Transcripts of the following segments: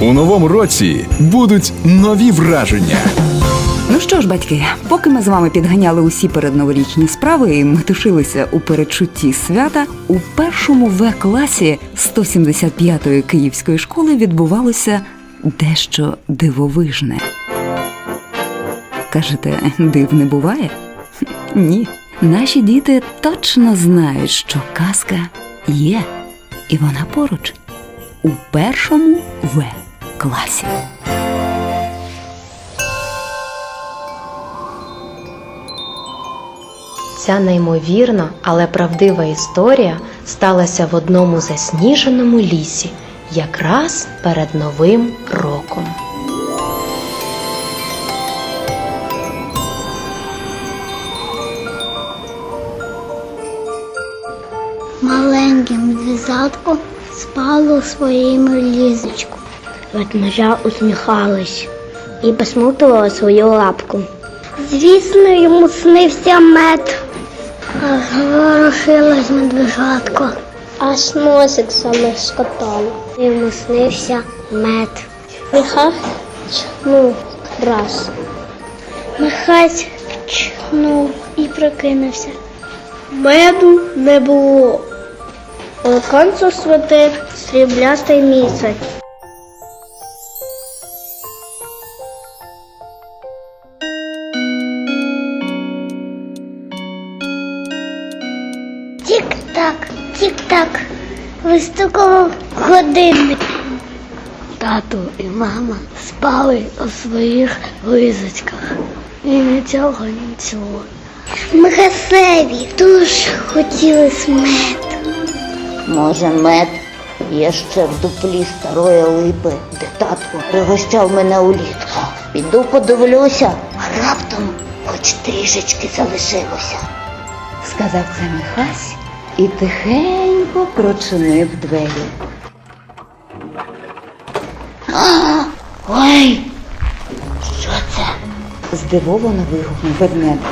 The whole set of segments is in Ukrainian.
У новому році будуть нові враження. Ну що ж, батьки, поки ми з вами підганяли усі передноворічні справи і метушилися у передчутті свята, у першому В класі 175-ї київської школи відбувалося дещо дивовижне. Кажете, див не буває? Ні. Наші діти точно знають, що казка є, і вона поруч у першому В класі. Ця неймовірна, але правдива історія сталася в одному засніженому лісі, якраз перед Новим роком. Маленьке медвізатко спало своєму лізочку. Ведмежа усміхалась і посмутувала свою лапку. Звісно, йому снився мед. А Ворохилась медвежатко. Аж носик саме скотало. Йому снився мед. Михась чхнув раз. Михась чхнув і прокинувся. Меду не було. Віконце святив сріблястий місяць. Тік-так, тік-так. Вистукував годинник. Тато і мама спали у своїх лизочках. І нічого нічого. Михасеві дуже хотілось мед. Може, мед є ще в дуплі старої липи, де татко пригощав мене улітку. Піду подивлюся, а раптом хоч трішечки залишилося. сказав це Михась і тихенько прочинив двері. А, ой, що це? Здивовано вигукнув ведмедик.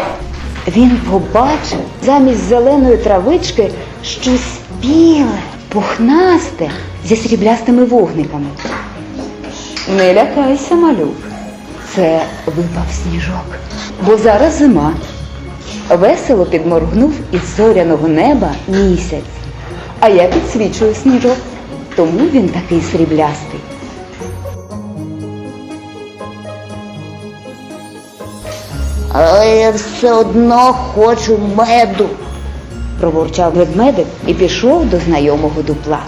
Він побачив замість зеленої травички щось біле, пухнасте зі сріблястими вогниками. Не лякайся, малюк. Це випав сніжок, бо зараз зима. Весело підморгнув із зоряного неба місяць. А я підсвічую сніжок, тому він такий сріблястий. Але я все одно хочу меду. Пробурчав ведмедик і пішов до знайомого дупла.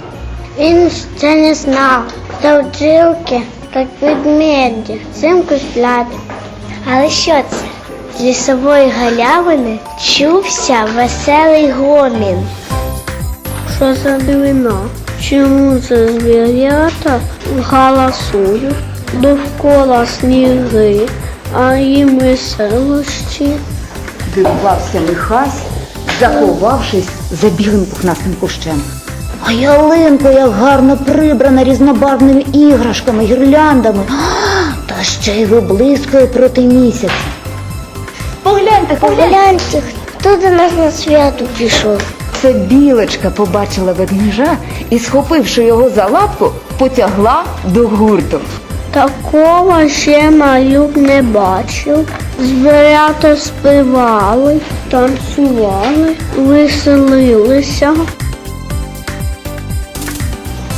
Він ще не знав, що бджілки, як ведмеді, взимку сплять. Але що це? З лісової галявини чувся веселий гомін. Що за дивина? Чому це звірята галасують? Довкола сніги, а їм веселощі. Дивувався Михась, заховавшись за білим пухнастим кущем. А ялинка як гарно прибрана різнобарвними іграшками, гірляндами. Та ще й виблискує проти місяця. Погляньте, Погляньте, хто до нас на свято пішов. Це білочка побачила ведмежа і, схопивши його за лапку, потягла до гурту. Такого ще малюк не бачив. Звірята співали, танцювали, веселилися.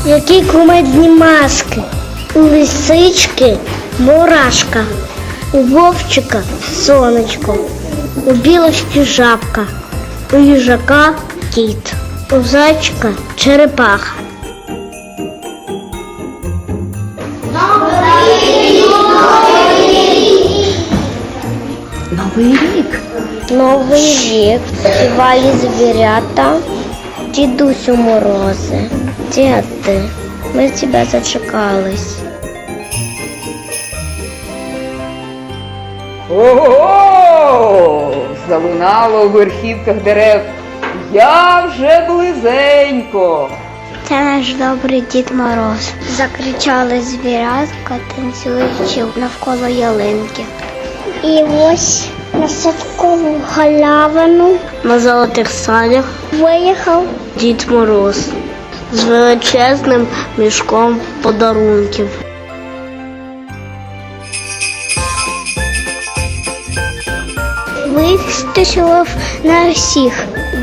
Які кумедні маски. У лисички мурашка, у вовчика сонечко, у білочки жабка, у їжака кіт, у зайчика черепаха. Новий рік. Новий рік, співали звірята, дідусю морози. Де ти? Ми тебе зачекались. Ого! Залунало в верхівках дерев. Я вже близенько. Це наш добрий Дід Мороз. Закричали звірятка, танцюючи навколо ялинки. І ось на садкову галявину на золотих санях виїхав Дід Мороз. з величезним мішком подарунків. Вистачило на всіх.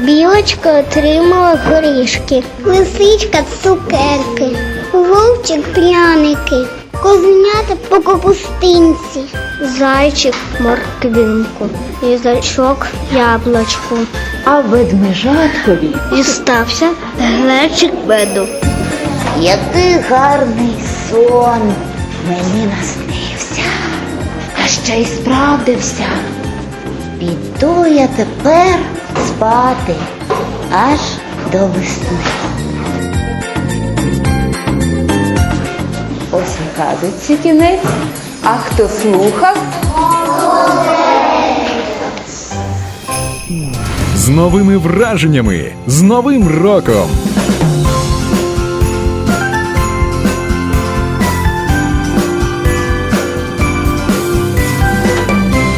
Білочка отримала горішки. Лисичка цукерки. Вовчик пряники. Козенята по капустинці. Зайчик морквинку. Їжачок яблучко. А ведмежаткові І стався глечик меду. Який гарний сон мені наснився, а ще й справдився. Піду я тепер спати аж до весни. Ось вказується кінець. А хто слухав? З новими враженнями, з новим роком,